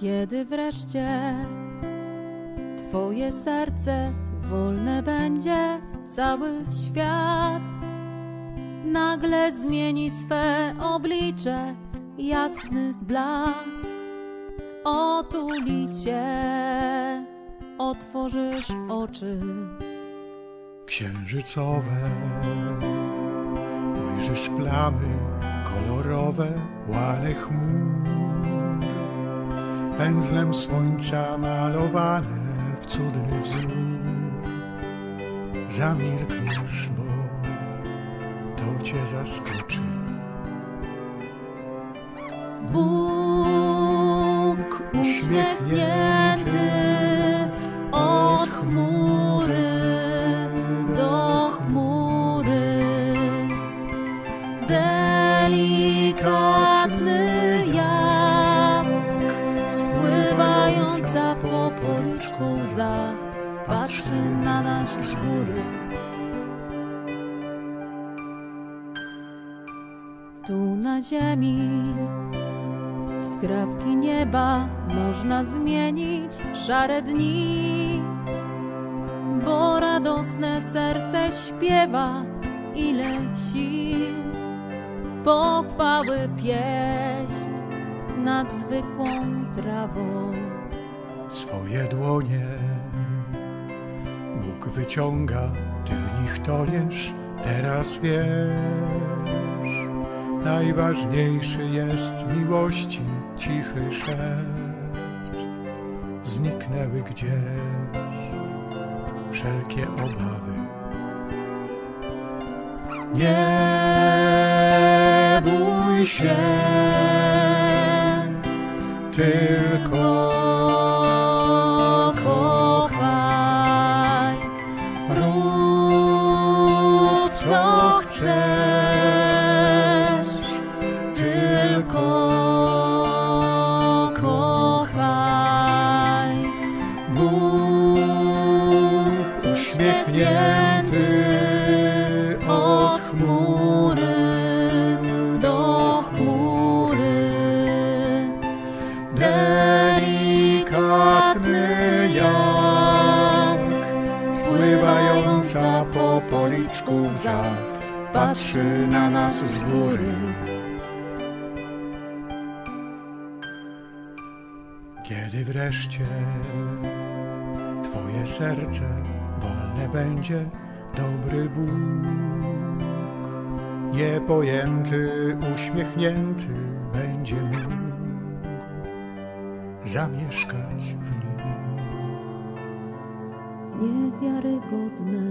Kiedy wreszcie Twoje serce wolne będzie, cały świat nagle zmieni swe oblicze, jasny blask otuli cię, otworzysz oczy. księżycowe. Ujrzysz plamy kolorowe, łany chmur. Pędzlem słońca malowane w cudny wzór. Zamilkniesz, bo to cię zaskoczy. Bóg uśmiechnięty patrzy na nas z góry. Tu na ziemi w skrawki nieba można zmienić szare dni, bo radosne serce śpiewa ile sił, pochwały pieśń nad zwykłą trawą. Swoje dłonie Bóg wyciąga, ty w nich toniesz, teraz wiesz. Najważniejszy jest miłości cichy szepcz. Zniknęły gdzieś wszelkie obawy. Nie bój się, tylko tylko kochaj. Bóg uśmiechnięty od chmury do chmury. delikatny jak spływająca po policzku łza patrzy na nas z góry. Kiedy wreszcie Twoje serce wolne będzie, dobry Bóg, niepojęty, uśmiechnięty będzie mógł zamieszkać w nim. Niewiarygodne